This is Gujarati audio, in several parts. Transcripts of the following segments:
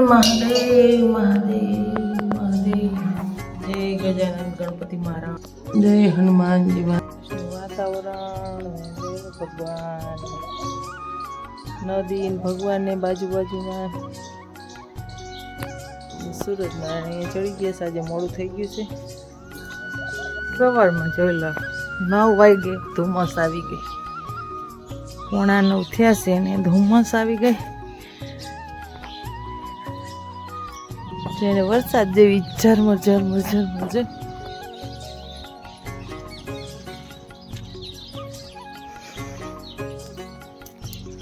મહાદેવ મહાદેવ મહાદેવ. જય ગજાનંદ ગણપતિ મહારાજ. જય હનુમાનજી વાતાવરણ? ભગવાન. નદી ભગવાનને ભગવાન ને બાજુ બાજુમાં. સુરત નારાયણ ચડી ગયા છે. આજે મોડું થઈ ગયું છે. સવારમાં જોઈ લો નવ વાગે ધુમ્મસ આવી ગઈ. પોણા નવ થયા છે ને ધુમ્મસ આવી ગઈ. જેને વરસાદ જેવી ઝરમર ઝરમર ઝરમર છે.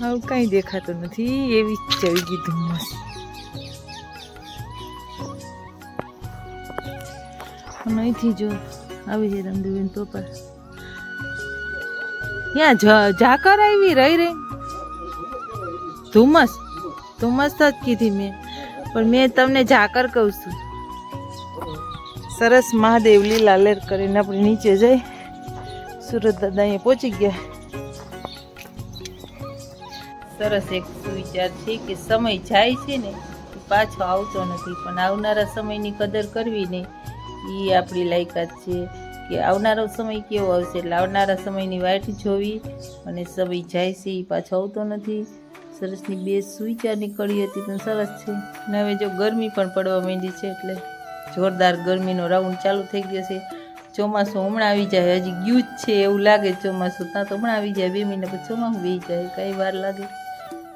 આવું કઈ દેખાતું નથી. એવી ચડી ગઈ ધુમ્મસ. અહીંથી જો આવી છે રામદેવન પપ્પા. ત્યાં જ- ઝાકર આવી, રહી રહી. ધુમ્મસ. ધુમ્મસ જ કીધી મેં. પણ મેં તમને ઝાકર કહું છું. સરસ મહાદેવ લીલા લેર કરીને આપણે નીચે જઈ સુરત દાદા અહીંયા પહોંચી ગયા. સરસ એક વિચાર છે કે સમય જાય છે ને પાછો આવતો નથી. પણ આવનારા સમયની કદર કરવી ને એ આપણી લાયકાત છે કે આવનારો સમય કેવો આવશે? એટલે આવનારા સમયની વાટ જોવી અને સમય જાય છે એ પાછો આવતો નથી. સરસની બે સુઈચા નીકળી હતી પણ સરસ છે. અને હવે જો ગરમી પણ પડવા માંડી છે એટલે જોરદાર ગરમીનો રાઉન્ડ ચાલુ થઈ ગયો છે. ચોમાસું હમણાં આવી જાય હજી ગયું જ છે એવું લાગે ચોમાસું. ત્યાં તો હમણાં આવી જાય બે મહિના પછી ચોમાસું બે જાય કઈ વાર લાગે.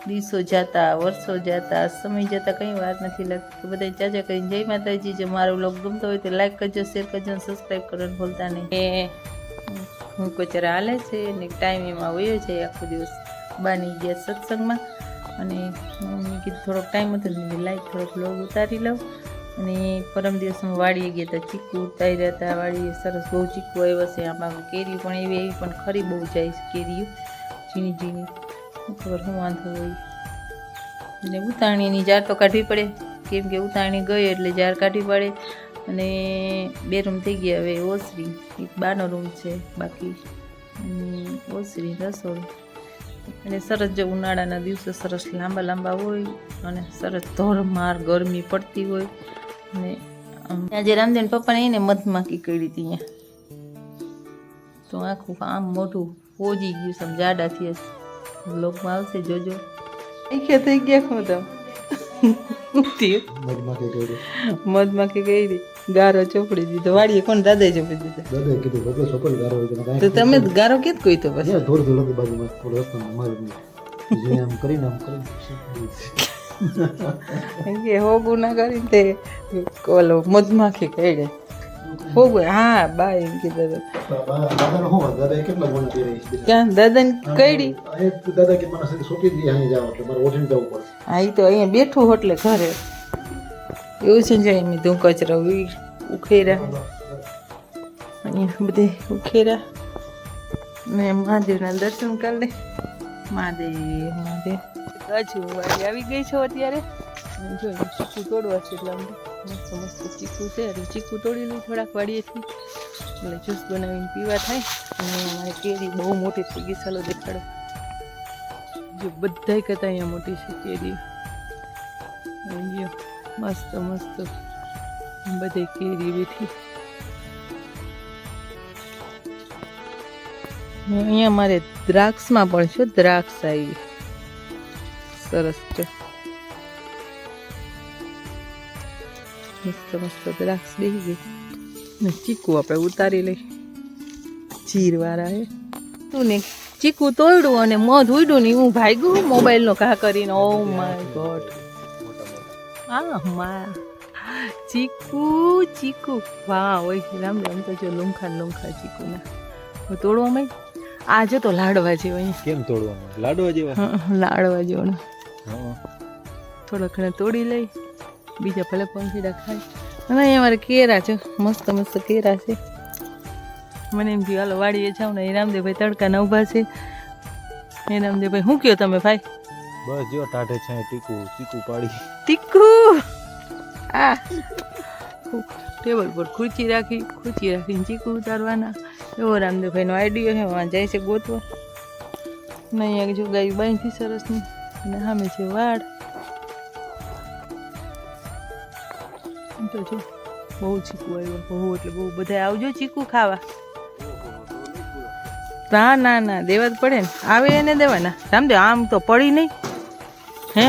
દિવસો જતા વર્ષો જતા સમય જતા કંઈ વાર નથી લાગતી. તો બધા ચાચા કરીને જય માતાજી. જો મારો બ્લોગ ગમતો હોય તો લાઈક કરજો શેર કરજો સબસ્ક્રાઈબ કરવાનું ભૂલતા નહીં. હું કચરા હાલે છે ને ટાઈમ એમાં વયો છે આખો દિવસ. બાની ગયા સત્સંગમાં. અને મેં કીધું, થોડોક ટાઈમ હતો મેં લાઈ થોડોક બ્લોગ ઉતારી લઉં. અને પરમ દિવસમાં વાળીએ ગયા હતા, ચીકુ ઉતાર્યા હતા. વાડીએ સરસ બહુ ચીકુ આવ્યા છે, આમાં કેરી પણ એવી એવી, પણ ખરી બહુ જાય છે કેરીઓ, ઝીણી ઝીણી. ખબર, શું વાંધો હોય. અને ઉતાણીની જાર તો કાઢવી પડે. કેમ કે ઉતાણી ગઈ એટલે જાર કાઢવી પડે. અને બે રૂમ થઈ ગયા, હવે ઓસરી. એક બાનો રૂમ છે બાકી. ઓસરી રસોડું. અને સરસ જો ઉનાળાના દિવસે સરસ લાંબા લાંબા હોય અને સરસ ધોરમાર ગરમી પડતી હોય. અને આજે રામદેવ પપ્પાને એને મધમાખી કરી હતી અહીંયા. તો આખું આમ મોઢું પોજી ગયું સમ જાડા લોકમાં આવશે જોજો. આખે થઈ ગયા હું તો મધમાખી ગઈ ગારો ચોપડી દીધો. વાડીએ કોણ દાદા ચોપડી દીધો? દાદા કીધું ભગવાન ચોપડી ગારો તો તમે ગારો કેત કોઈ તો પછી? અહીંયા થોડી થોડી બાજુમાં થોડો રસ્તો મારી. જે આમ કરીને આમ કરીને કે હો ના કરીને તે ઓલો મધમાખી કઈ હોગું હા બા એમ કીધું દાદાનો શું વાત? કેટલા ગુણ કર્યા છે? ક્યાં દાદાને કઈડી દાદા કે મને સોંપી દીધી અહીં જાઓ એટલે મારે ઓઢીને જવું પડે હા એ તો અહીંયા બેઠું હોટલે ઘરે એવું છે ને એમ ધૂ કચરો ઉખેરા અહીંયા બધે ઉખેરા ને મહાદેવના દર્શન કરી લે મહાદેવ મહાદેવ હજુ આવી ગઈ છો અત્યારે અને જો તોડવા છે એટલે મસ્ત મસ્ત ચીકુ છે. એટલે ચીકુ તોડી લઈ થોડાક વાળીએથી એટલે જ્યુસ બનાવીને પીવા થાય. અને અમારી કેરી બહુ મોટી થઈ ગઈ ચાલો દેખાડો. જો બધાય કરતાં અહીંયા મોટી છે કેરી. અહીંયા મસ્ત મસ્ત બધી કેરી બેઠી અહીંયા મારે દ્રાક્ષમાં પણ છે. દ્રાક્ષ આવી. સરસ છે. મસ્ત મસ્ત દ્રાક્ષ બેસી ગઈ ને ચીકુ આપણે ઉતારી લઈ જીરવાળા એ તું ને ચીકુ તોડ્યું અને મધ ઉડ્યું ને હું ભાગ્યું મોબાઈલનો ઘા કરીને ઓ માય ગોડ આ મા ચીકુ ચીકુ વાહ ઓય રામ રામ તો જો લુંખા લુંખા ચીકુના હવે તોડવા આ જો તો લાડવા જેવો કેમ તોડવાનું લાડવા જેવા લાડવા જેવો હા થોડા ઘણા તોડી લઈ બીજા ભલે પંખીડા ખાય અને અહીંયા મારે કેરા છે. મસ્ત મસ્ત કેરા છે. મને એમ થયું હાલો વાડીએ જાઉં ને. એ રામદેવભાઈ તડકાના ઊભા છે. એ રામદેવભાઈ શું કહો તમે ભાઈ? બસ જો ટાઢે છે ટીકું ચીકુ પાડી. તીખું આ. ટેબલ પર ખુરચી રાખી ખુરચી રાખીને ચીકુ ઉતારવાના. એવો રામદેવભાઈનો આઈડિયો છે વાં જાય છે ગોતવા. ને અહીંયા જો ગાય બાંધી સરસની અને સામે છે વાડ. તો જો, બહુ ચીકુ આવ્યો, બહુ એટલે બહુ બધા આવજો ચીકુ ખાવા. ના ના ના, દેવા જ પડે ને. આવે એને દેવાના. સમજો આમ તો પડી નહીં. હે?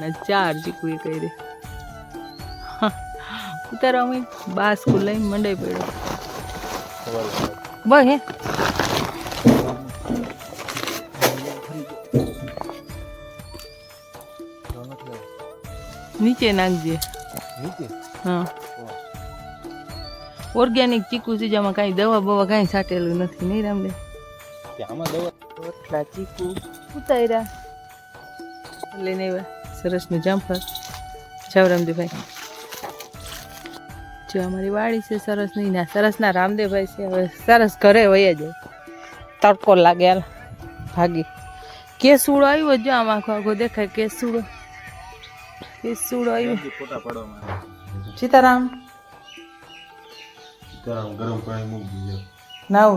ના ચાર ચીકુ એ કહી દે ઉતારો અમે બાસ સ્કૂલ લઈને મંડાઈ પડ્યો. બસ હે. નીચે નાખજે. નીચે હા. ઓર્ગેનિક ચીકુ છે જેમાં કાંઈ દવા બવા કાંઈ છાંટેલું નથી નહીં રામદેવ? આમાં દવા? રોટલા ચીકુ. ઉતાર્યા. લઈને આવ્યા. સરસનું જામફળ. જાવ રામદેવભાઈ. જો અમારી વાડી છે સરસ નહીં ના સરસના રામદેવભાઈ છે. હવે સરસ ઘરે વયા જાય. તડકો લાગે હાલ. ભાગી. કેસુડો આવ્યો જો આમાં આખો આખો દેખાય કેસુડો. કેસુડો આવ્યો ફોટા પાડવામાં સીતારામ. ગરમ પાણી મૂકી દીધું નાવ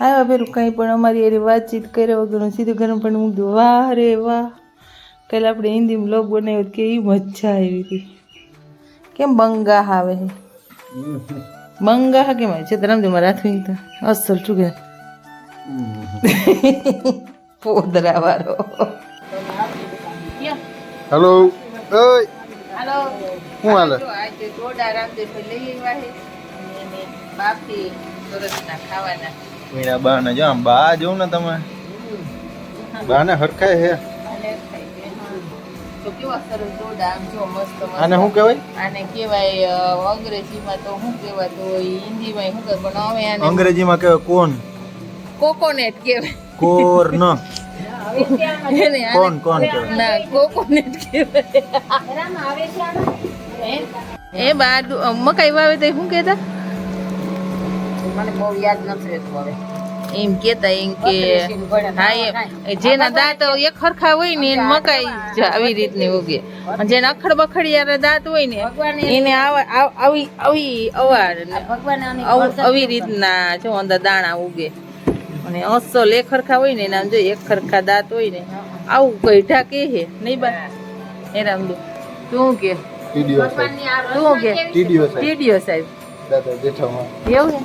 હા. પેલું કંઈ પણ અમારી એરી વાતચીત કર્યા વગર સીધું ગરમ પાણી મૂકી દીધું વાહ રે વાહ. કાલે આપણે હિન્દીમાં લોગ બનાવ્યો કે એ મજા આવી હતી. કેમ બંગા આવે છે બંગા કેમ આવે? છે મારા રાખવી તો અસલ શું કે? પોદરા વાળો. હેલો ઓય. હાલો. હું હાલે? આજે ગોડા રામદેવભાઈ લઈ આવ્યા છે. અને એને સરસના ખાવાના. મીણા બા ને જો આમ બા જોઉં ને તમે. બાને હરખાય હે. જો આને શું કહેવાય? આને કહેવાય અંગ્રેજીમાં તો શું કહેવાતો હિન્દીમાં શું કહેવાય પણ હવે આને અંગ્રેજીમાં કહેવાય કોણ કોકોનેટ કહેવાય. કોર ન એને આને- કોણ કોણ ના કોકોનેટ કહેવાય. એ બા મકાઈ વાવે તો શું કહેતા? મને બહુ યાદ નથી રહેતું હવે. એમ કેતા એમ કે હા એ જેના દાંત એક ખરખા હોય ને એને મકાઈ આવી રીતની ઉગે. અને જેને અખડ બખડિયારા દાંત હોય ને એને આવા આવી આવી અવાર ભગવાન આવી રીતના જો અંદર દાણા ઉગે. અને અસલ એક ખરખા હોય ને એના જો એક ખરખા દાંત હોય ને આવું કઈઠા કે હે નહીં બા? એ રામદુ તું કે? ટીડીઓ સાહેબ. ટીડીઓ સાહેબ. દાદા જેઠામાં. એવું?